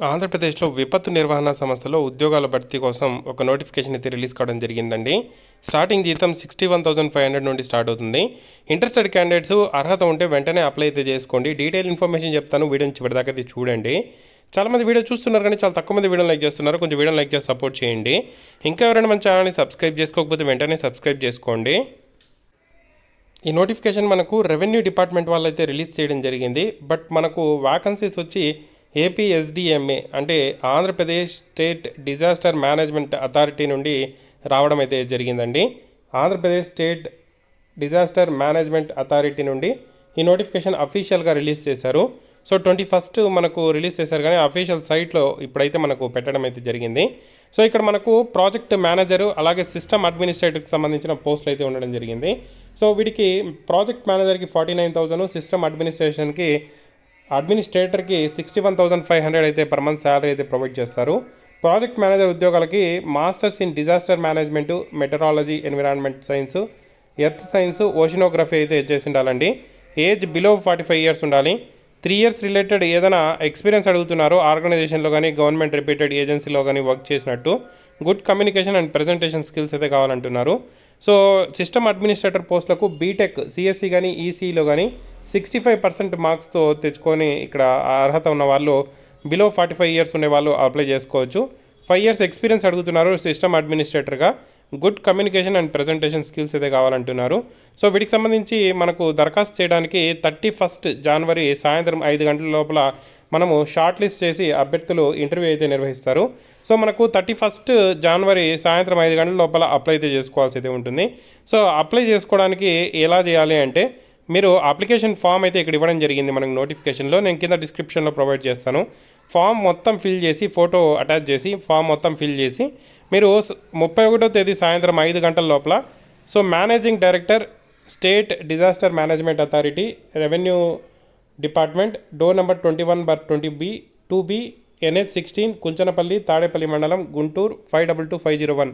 ఆంధ్రప్రదేశ్లో విపత్తు నిర్వహణ సంస్థలో ఉద్యోగాల భర్తీ కోసం ఒక నోటిఫికేషన్ అయితే రిలీజ్ కావడం జరిగిందండి. స్టార్టింగ్ జీతం sixty one thousand five hundred నుండి స్టార్ట్ అవుతుంది. ఇంట్రెస్టెడ్ క్యాండిడేట్స్ అర్హత ఉంటే వెంటనే అప్లై అయితే చేసుకోండి. డీటెయిల్ ఇన్ఫర్మేషన్ చెప్తాను. వీడియో చివరిదాకా అయితే చూడండి. చాలామంది వీడియో చూస్తున్నారు కానీ చాలా తక్కువ మంది వీడియో లైక్ చేస్తున్నారు. కొంచెం వీడియో లైక్ చేసి సపోర్ట్ చేయండి. ఇంకా ఎవరైనా మన ఛానల్ని సబ్స్క్రైబ్ చేసుకోకపోతే వెంటనే సబ్స్క్రైబ్ చేసుకోండి. ఈ నోటిఫికేషన్ మనకు రెవెన్యూ డిపార్ట్మెంట్ వాళ్ళు అయితే రిలీజ్ చేయడం జరిగింది. బట్ మనకు వ్యాకన్సీస్ వచ్చి ఏపీఎస్డిఎంఏ అంటే Andhra Pradesh state disaster management authority నుండి రావడం అయితే జరిగిందండి. Andhra Pradesh state disaster management authority నుండి ఈ నోటిఫికేషన్ అఫీషియల్గా రిలీజ్ చేశారు. సో ట్వంటీ ఫస్ట్ మనకు రిలీజ్ చేశారు కానీ అఫీషియల్ సైట్లో ఇప్పుడైతే మనకు పెట్టడం అయితే జరిగింది. సో ఇక్కడ మనకు ప్రాజెక్ట్ మేనేజరు అలాగే సిస్టమ్ అడ్మినిస్ట్రేటర్కి సంబంధించిన పోస్టులు అయితే ఉండడం జరిగింది. సో వీటికి ప్రాజెక్ట్ మేనేజర్కి ఫార్టీ నైన్ థౌసండ్ సిస్టమ్ అడ్మినిస్ట్రేషన్కి అడ్మినిస్ట్రేటర్కి sixty one thousand five hundred అయితే పర్ మంత్ శాలరీ అయితే ప్రొవైడ్ చేస్తారు. ప్రాజెక్ట్ మేనేజర్ ఉద్యోగాలకి masters in disaster management meteorology environment science earth science oceanography అయితే చేసి ఉండాలండి. Age below forty five years ఉండాలి. త్రీ ఇయర్స్ రిలేటెడ్ ఏదైనా ఎక్స్పీరియన్స్ అడుగుతున్నారో ఆర్గనైజేషన్లో కానీ గవర్నమెంట్ రిపీటెడ్ ఏజెన్సీలో కానీ వర్క్ చేసినట్టు. Good communication and presentation skills అయితే కావాలంటున్నారు. సో సిస్టమ్ అడ్మినిస్ట్రేటర్ పోస్టులకు బీటెక్ సిఎస్సి కానీ ఈసీలో కానీ సిక్స్టీ ఫైవ్ పర్సెంట్ మార్క్స్తో తెచ్చుకొని ఇక్కడ అర్హత ఉన్న వాళ్ళు బిలో ఫార్టీ ఫైవ్ ఇయర్స్ ఉండే వాళ్ళు అప్లై చేసుకోవచ్చు. ఫైవ్ ఇయర్స్ ఎక్స్పీరియన్స్ అడుగుతున్నారు system అడ్మినిస్ట్రేటర్గా good communication and presentation skills అయితే కావాలంటున్నారు. సో వీటికి సంబంధించి మనకు దరఖాస్తు చేయడానికి థర్టీ ఫస్ట్ జనవరి సాయంత్రం ఐదు గంటల లోపల మనము షార్ట్ లిస్ట్ చేసి అభ్యర్థులు ఇంటర్వ్యూ అయితే నిర్వహిస్తారు. సో మనకు థర్టీ ఫస్ట్ జనవరి సాయంత్రం ఐదు గంటల లోపల అప్లై అయితే చేసుకోవాల్సి అయితే ఉంటుంది. సో అప్లై చేసుకోవడానికి ఎలా చేయాలి అంటే మీరు అప్లికేషన్ ఫామ్ అయితే ఇక్కడ ఇవ్వడం జరిగింది మనకు నోటిఫికేషన్లో నేను కింద డిస్క్రిప్షన్లో ప్రొవైడ్ చేస్తాను. ఫామ్ మొత్తం ఫిల్ చేసి ఫోటో అటాచ్ చేసి ఫామ్ మొత్తం ఫిల్ చేసి మీరు ముప్పై ఒకటో తేదీ సాయంత్రం ఐదు గంటల లోపల so managing director state disaster management authority revenue department door number twenty one bar twenty B two B NH sixteen Kunchanapalli Tadepalli మండలం Guntur five double two five zero one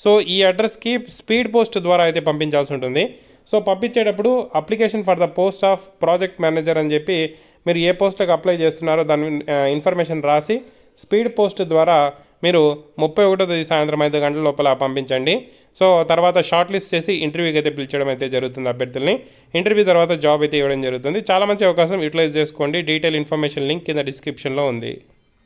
so ఈ అడ్రస్కి స్పీడ్ పోస్ట్ ద్వారా అయితే పంపించాల్సి ఉంటుంది. So పంపించేటప్పుడు application for the post of project manager అని చెప్పి మీరు ఏ పోస్ట్కి అప్లై చేస్తున్నారో దాని ఇన్ఫర్మేషన్ రాసి స్పీడ్ పోస్ట్ ద్వారా మీరు ముప్పై ఒకటో తేదీ సాయంత్రం ఐదు గంటల లోపల పంపించండి. సో తర్వాత షార్ట్ లిస్ట్ చేసి ఇంటర్వ్యూకి అయితే పిలిచడం అయితే జరుగుతుంది అభ్యర్థుల్ని. ఇంటర్వ్యూ తర్వాత జాబ్ అయితే ఇవ్వడం జరుగుతుంది. చాలా మంచి అవకాశం యూటిలైజ్ చేసుకోండి. డీటెయిల్ ఇన్ఫర్మేషన్ లింక్ కింద డిస్క్రిప్షన్లో ఉంది.